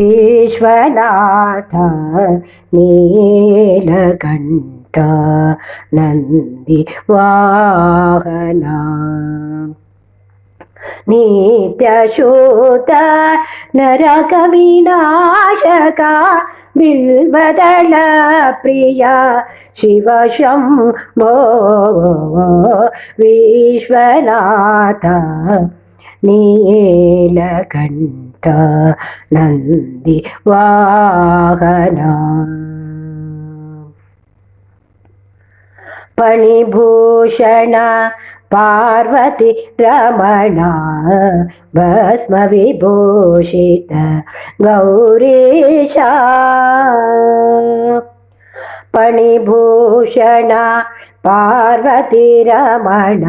విశ్వనాథ నీలకంఠ నంది వాహన. నిత్యశూత నరక వినాశక బిల్వదళ ప్రియ శివశం భో విశ్వనాథ నీలకంఠ నంది వాహన పణిభూషణ పార్వతి రమణ భస్మ విభూషిత గౌరీశ పణిభూషణ पार्वतीरमण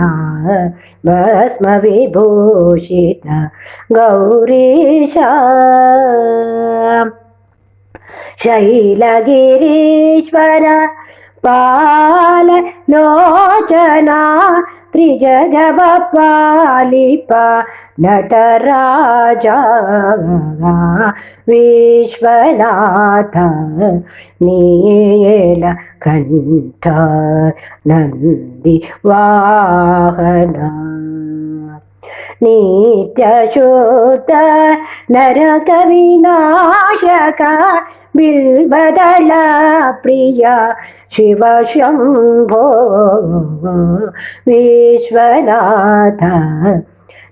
भस्मविभूषित गौरीशा शैलगिरीश्वर पाल लोचना त्रिजगवपालिप नटराजा विश्वनाथ नील कण्ठ नन्दिवाहना నిత్యశోత నరక వినాశక బిల్బదళ ప్రియ శివ శంభో విశ్వనాథ.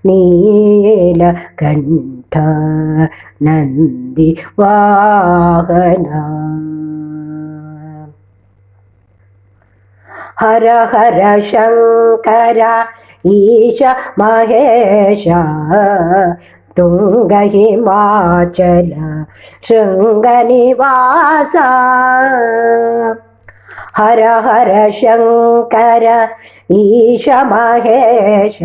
నీల కంఠ నంది వాహనా हर हर शङ्कर ईश महेश तुङ्गहिमाचल शृङ्गनिवास ಹರ ಹರ ಶಂಕರ, ಈಶ ಮಹೇಶ,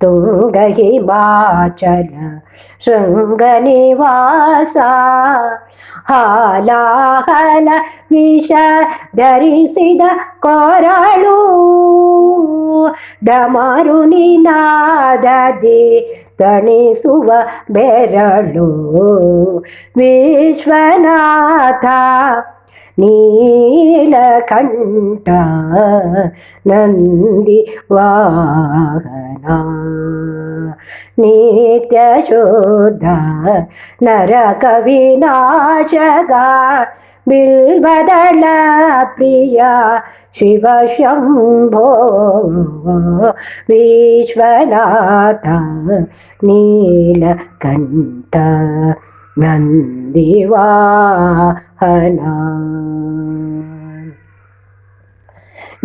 ತುಂಗ ಬಾಚಲ ಶೃಂಗ ನಿವಾಸ, ಹಾಲಾಹಲ ವಿಷ ಧರಿಸಿದ ಕೊರಳು, ಡಮರು ನಿನಾದದಿ ತಣಿಸುವ ಬೆರಳು, ವಿಶ್ವನಾಥ నీల కంట నంది వాహనా. నిత్యశుద్ధ నరక వినాశగా బిల్వదళ ప్రియ శివ శంభో విశ్వనాథ నీల నీలకంఠ నందివాహనా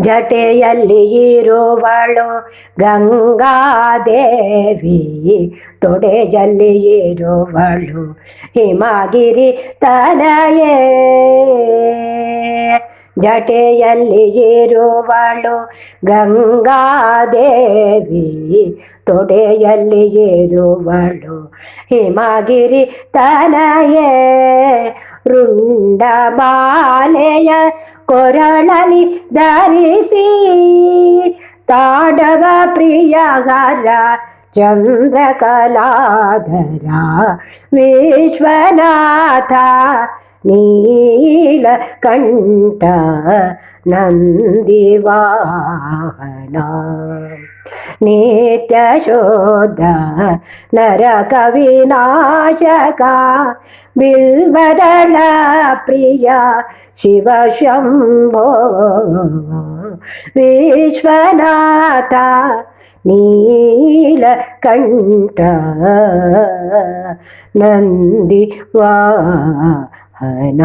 ಜಟೆಯಲ್ಲಿ ಇರುವಳು ಗಂಗಾದೇವಿ. ತೊಡೆಯಲ್ಲಿ ಇರುವಳು ಹಿಮಗಿರಿ ತನಯೇ. ಜಟೆಯಲ್ಲಿ ಇರುವಳು ಗಂಗಾದೇವಿ. ತೊಡೆಯಲ್ಲಿ ಇರುವಳು ಹಿಮಗಿರಿ ತನಯೇ. ರುಂಡಮಾಲೆಯ ಕೊರಳಲಿ ಧರಿಸಿ. ತಾಡವ ಪ್ರಿಯಗರ चन्द्रकलाधरा विश्वनाथा नीलकण्ठ नन्दिवाहना नित्यशोध नरकविनाशका बिल्वदल प्रिया शिवशम्भो विश्वनाथा नील ಶಂಭೋ ವಿಶ್ವನಾಥ ನೀಲಕಂಠ ನಂದಿ ವಾಹನ